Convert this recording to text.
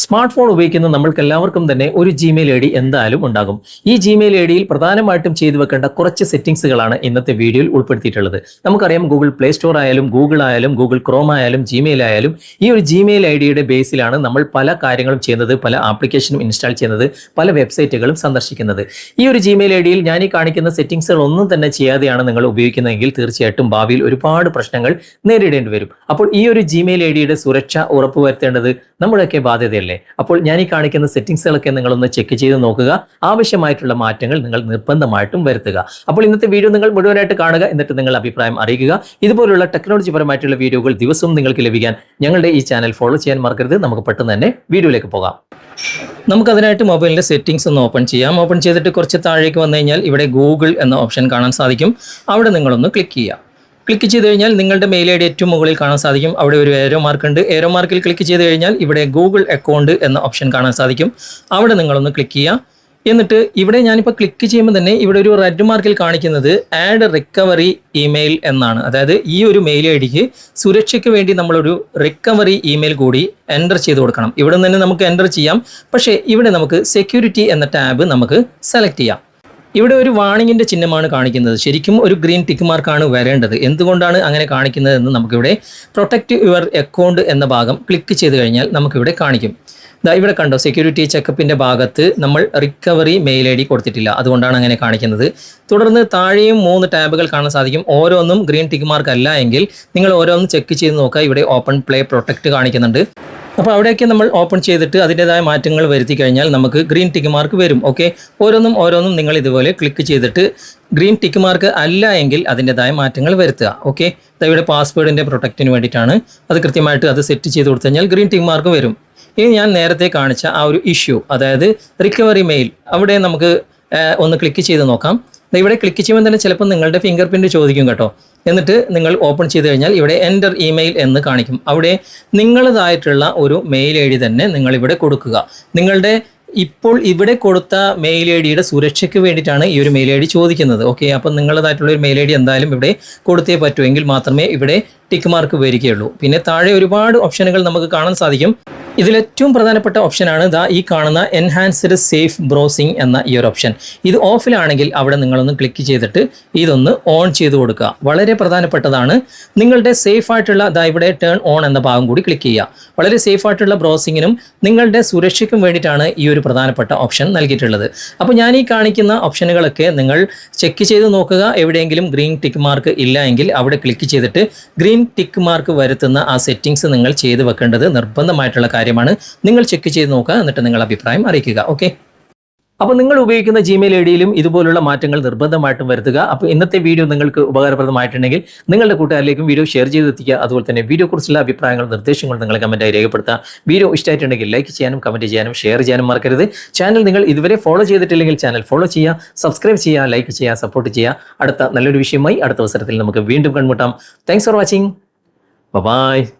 Smart phone ഉപയോഗിക്കുന്ന നമ്മൾക്ക് എല്ലാവർക്കും തന്നെ ഒരു ജിമെയിൽ ഐ ഡി എന്തായാലും ഉണ്ടാകും. ഈ ജിമെയിൽ ഐ ഡിയിൽ പ്രധാനമായിട്ടും ചെയ്തു വെക്കേണ്ട കുറച്ച് സെറ്റിംഗ്സുകളാണ് ഇന്നത്തെ വീഡിയോയിൽ ഉൾപ്പെടുത്തിയിട്ടുള്ളത്. നമുക്കറിയാം ഗൂഗിൾ പ്ലേ സ്റ്റോർ ആയാലും ഗൂഗിൾ ആയാലും ഗൂഗിൾ ക്രോം ആയാലും ജിമെയിൽ ആയാലും ഈ ഒരു ജിമെയിൽ ഐ ഡിയുടെ ബേസിലാണ് നമ്മൾ പല കാര്യങ്ങളും ചെയ്യുന്നത് പല ആപ്ലിക്കേഷനും ഇൻസ്റ്റാൾ ചെയ്യുന്നത് പല വെബ്സൈറ്റുകളും സന്ദർശിക്കുന്നത്. ഈ ഒരു ജിമെയിൽ ഐ ഡിയിൽ ഞാൻ ഈ കാണിക്കുന്ന സെറ്റിംഗ്സുകൾ ഒന്നും തന്നെ ചെയ്യാതെയാണ് നിങ്ങൾ ഉപയോഗിക്കുന്നതെങ്കിൽ തീർച്ചയായിട്ടും ഭാവിയിൽ ഒരുപാട് പ്രശ്നങ്ങൾ നേരിടേണ്ടി വരും. അപ്പോൾ ഈ ഒരു ജിമെയിൽ ഐ ഡിയുടെ സുരക്ഷ ഉറപ്പുവരുത്തേണ്ടത് നമ്മുടെയൊക്കെ ബാധ്യതയല്ലേ? അപ്പോൾ ഞാൻ ഈ കാണിക്കുന്ന സെറ്റിംഗ്സുകളൊക്കെ നിങ്ങളൊന്ന് ചെക്ക് ചെയ്ത് നോക്കുക. ആവശ്യമായിട്ടുള്ള മാറ്റങ്ങൾ നിങ്ങൾ നിർബന്ധമായിട്ടും വരുത്തുക. അപ്പോൾ ഇന്നത്തെ വീഡിയോ നിങ്ങൾ മുഴുവനായിട്ട് കാണുക. എന്നിട്ട് നിങ്ങൾ അഭിപ്രായം അറിയിക്കുക. ഇതുപോലുള്ള ടെക്നോളജി പരമായിട്ടുള്ള വീഡിയോകൾ ദിവസവും നിങ്ങൾക്ക് ലഭിക്കാൻ ഞങ്ങളുടെ ഈ ചാനൽ ഫോളോ ചെയ്യാൻ മറക്കരുത്. നമുക്ക് പെട്ടെന്ന് തന്നെ വീഡിയോയിലേക്ക് പോകാം. നമുക്കതിനായിട്ട് മൊബൈലിന്റെ സെറ്റിംഗ്സ് ഒന്ന് ഓപ്പൺ ചെയ്യാം. ഓപ്പൺ ചെയ്തിട്ട് കുറച്ച് താഴേക്ക് വന്നു കഴിഞ്ഞാൽ ഇവിടെ ഗൂഗിൾ എന്ന ഓപ്ഷൻ കാണാൻ സാധിക്കും. അവിടെ നിങ്ങളൊന്ന് ക്ലിക്ക് ചെയ്യുക. ക്ലിക്ക് ചെയ്ത് കഴിഞ്ഞാൽ നിങ്ങളുടെ മെയിൽ ഐ ഡി ഏറ്റവും മുകളിൽ കാണാൻ സാധിക്കും. അവിടെ ഒരു ഏരോ മാർക്ക് ഉണ്ട്. ഏരോ മാർക്കിൽ ക്ലിക്ക് ചെയ്ത് കഴിഞ്ഞാൽ ഇവിടെ ഗൂഗിൾ അക്കൗണ്ട് എന്ന ഓപ്ഷൻ കാണാൻ സാധിക്കും. അവിടെ നിങ്ങളൊന്ന് ക്ലിക്ക് ചെയ്യുക. എന്നിട്ട് ഇവിടെ ഞാനിപ്പോൾ ക്ലിക്ക് ചെയ്യുമ്പോൾ തന്നെ ഇവിടെ ഒരു റെഡ് മാർക്കിൽ കാണിക്കുന്നത് ആഡ് റിക്കവറി ഇമെയിൽ എന്നാണ്. അതായത് ഈ ഒരു മെയിൽ ഐ ഡിക്ക് സുരക്ഷയ്ക്ക് വേണ്ടി നമ്മളൊരു റിക്കവറി ഇമെയിൽ കൂടി എന്റർ ചെയ്ത് കൊടുക്കണം. ഇവിടെ നിന്ന് തന്നെ നമുക്ക് എന്റർ ചെയ്യാം. പക്ഷേ ഇവിടെ നമുക്ക് സെക്യൂരിറ്റി എന്ന ടാബ് നമുക്ക് സെലക്ട് ചെയ്യാം. ഇവിടെ ഒരു വാണിങ്ങിന്റെ ചിഹ്നമാണ് കാണിക്കുന്നത്. ശരിക്കും ഒരു ഗ്രീൻ ടിക്ക് മാർക്കാണ് വരേണ്ടത്. എന്തുകൊണ്ടാണ് അങ്ങനെ കാണിക്കുന്നത് എന്ന് നമുക്കിവിടെ പ്രൊട്ടക്റ്റ് യുവർ അക്കൗണ്ട് എന്ന ഭാഗം ക്ലിക്ക് ചെയ്ത് കഴിഞ്ഞാൽ നമുക്കിവിടെ കാണിക്കും. ദാ ഇവിടെ കണ്ടോ സെക്യൂരിറ്റി ചെക്കപ്പിന്റെ ഭാഗത്ത് നമ്മൾ റിക്കവറി മെയിൽ ഐ ഡി കൊടുത്തിട്ടില്ല. അതുകൊണ്ടാണ് അങ്ങനെ കാണിക്കുന്നത്. തുടർന്ന് താഴെയും മൂന്ന് ടാബുകൾ കാണാൻ സാധിക്കും. ഓരോന്നും ഗ്രീൻ ടിക്ക് മാർക്ക് അല്ല എങ്കിൽ നിങ്ങൾ ഓരോന്നും ചെക്ക് ചെയ്ത് നോക്കുക. ഇവിടെ ഓപ്പൺ പ്ലേ പ്രൊട്ടക്റ്റ് കാണിക്കുന്നുണ്ട്. അപ്പോൾ അവിടെയൊക്കെ നമ്മൾ ഓപ്പൺ ചെയ്തിട്ട് അതിന്റെതായ മാറ്റങ്ങൾ വരുത്തി കഴിഞ്ഞാൽ നമുക്ക് ഗ്രീൻ ടിക്ക് മാർക്ക് വരും ഓക്കെ ഓരോന്നും ഓരോന്നും നിങ്ങൾ ഇതുപോലെ ക്ലിക്ക് ചെയ്തിട്ട് ഗ്രീൻ ടിക്ക് മാർക്ക് അല്ല എങ്കിൽ അതിന്റെതായ മാറ്റങ്ങൾ വരുത്തുക ഓക്കെ ഇവിടെ പാസ്വേഡിന്റെ പ്രൊട്ടക്റ്റിന് വേണ്ടിയിട്ടാണ്. അത് കൃത്യമായിട്ട് അത് സെറ്റ് ചെയ്ത് കൊടുത്തു കഴിഞ്ഞാൽ ഗ്രീൻ ടിക്ക് മാർക്ക് വരും. ഇനി ഞാൻ നേരത്തെ കാണിച്ച ആ ഒരു ഇഷ്യൂ അതായത് റിക്കവറി മെയിൽ അവിടെ നമുക്ക് ഒന്ന് ക്ലിക്ക് ചെയ്ത് നോക്കാം. ഇവിടെ ക്ലിക്ക് ചെയ്യുമ്പോൾ തന്നെ ചിലപ്പോൾ നിങ്ങളുടെ ഫിംഗർ പ്രിന്റ് ചോദിക്കും കേട്ടോ. എന്നിട്ട് നിങ്ങൾ ഓപ്പൺ ചെയ്ത് കഴിഞ്ഞാൽ ഇവിടെ എന്റർ ഇമെയിൽ എന്ന് കാണിക്കും. അവിടെ നിങ്ങളതായിട്ടുള്ള ഒരു മെയിൽ ഐ ഡി തന്നെ നിങ്ങൾ ഇവിടെ കൊടുക്കുക. നിങ്ങളുടെ ഇപ്പോൾ ഇവിടെ കൊടുത്ത മെയിൽ ഐ ഡിയുടെ സുരക്ഷയ്ക്ക് വേണ്ടിയിട്ടാണ് ഈ ഒരു മെയിൽ ഐ ഡി ചോദിക്കുന്നത്. ഓക്കെ അപ്പം നിങ്ങളതായിട്ടുള്ള ഒരു മെയിൽ ഐ ഡി എന്തായാലും ഇവിടെ കൊടുത്തേ പറ്റൂ. മാത്രമേ ഇവിടെ ടിക്ക് മാർക്ക് വരികയുള്ളൂ. പിന്നെ താഴെ ഒരുപാട് ഓപ്ഷനുകൾ നമുക്ക് കാണാൻ സാധിക്കും. ഇതിലേറ്റവും പ്രധാനപ്പെട്ട ഓപ്ഷനാണ് ദാ ഈ കാണുന്ന എൻഹാൻസ്ഡ് സേഫ് ബ്രൗസിംഗ് എന്ന ഈ ഒരു ഓപ്ഷൻ. ഇത് ഓഫിലാണെങ്കിൽ അവിടെ നിങ്ങളൊന്ന് ക്ലിക്ക് ചെയ്തിട്ട് ഇതൊന്ന് ഓൺ ചെയ്ത് കൊടുക്കുക. വളരെ പ്രധാനപ്പെട്ടതാണ്. നിങ്ങളുടെ സേഫ് ആയിട്ടുള്ള ദാ ഇവിടെ ടേൺ ഓൺ എന്ന ഭാഗം കൂടി ക്ലിക്ക് ചെയ്യുക. വളരെ സേഫ് ആയിട്ടുള്ള ബ്രൗസിങ്ങിനും നിങ്ങളുടെ സുരക്ഷയ്ക്കും വേണ്ടിയിട്ടാണ് ഈ ഒരു പ്രധാനപ്പെട്ട ഓപ്ഷൻ നൽകിയിട്ടുള്ളത്. അപ്പോൾ ഞാൻ ഈ കാണിക്കുന്ന ഓപ്ഷനുകളൊക്കെ നിങ്ങൾ ചെക്ക് ചെയ്ത് നോക്കുക. എവിടെയെങ്കിലും ഗ്രീൻ ടിക്ക് മാർക്ക് ഇല്ല എങ്കിൽ അവിടെ ക്ലിക്ക് ചെയ്തിട്ട് ഗ്രീൻ ടിക്ക് മാർക്ക് വരുത്തുന്ന ആ സെറ്റിങ്സ് നിങ്ങൾ ചെയ്ത് വെക്കേണ്ടത് നിർബന്ധമായിട്ടുള്ള കാര്യമാണ്. നിങ്ങൾ ചെക്ക് ചെയ്ത് നോക്കുക എന്നിട്ട് നിങ്ങൾ അഭിപ്രായം അറിയിക്കുക ഓക്കെ അപ്പോൾ നിങ്ങൾ ഉപയോഗിക്കുന്ന ജിമെയിൽ ഐ ഡിയിലും ഇതുപോലുള്ള മാറ്റങ്ങൾ നിർബന്ധമായിട്ടും വരുത്തുക. അപ്പോൾ ഇന്നത്തെ വീഡിയോ നിങ്ങൾക്ക് ഉപകാരപ്രദമായിട്ടുണ്ടെങ്കിൽ നിങ്ങളുടെ കൂട്ടുകാരിലേക്കും വീഡിയോ ഷെയർ ചെയ്ത് എത്തിക്കുക അതുപോലെ തന്നെ വീഡിയോ കുറിച്ചുള്ള അഭിപ്രായങ്ങളും നിർദ്ദേശങ്ങളും നിങ്ങൾ കമന്റായി രേഖപ്പെടുത്തുക. വീഡിയോ ഇഷ്ടമായിട്ടുണ്ടെങ്കിൽ ലൈക്ക് ചെയ്യാനും കമന്റ് ചെയ്യാനും ഷെയർ ചെയ്യാനും മറക്കരുത്. ചാനൽ നിങ്ങൾ ഇതുവരെ ഫോളോ ചെയ്തിട്ടില്ലെങ്കിൽ ചാനൽ ഫോളോ ചെയ്യുക സബ്സ്ക്രൈബ് ചെയ്യുക ലൈക്ക് ചെയ്യുക സപ്പോർട്ട് ചെയ്യുക. അടുത്ത നല്ലൊരു വിഷയമായി അടുത്ത അവസരത്തിൽ നമുക്ക് വീണ്ടും കൺമുട്ടാം താങ്ക്സ് ഫോർ വാച്ചിങ് ബൈ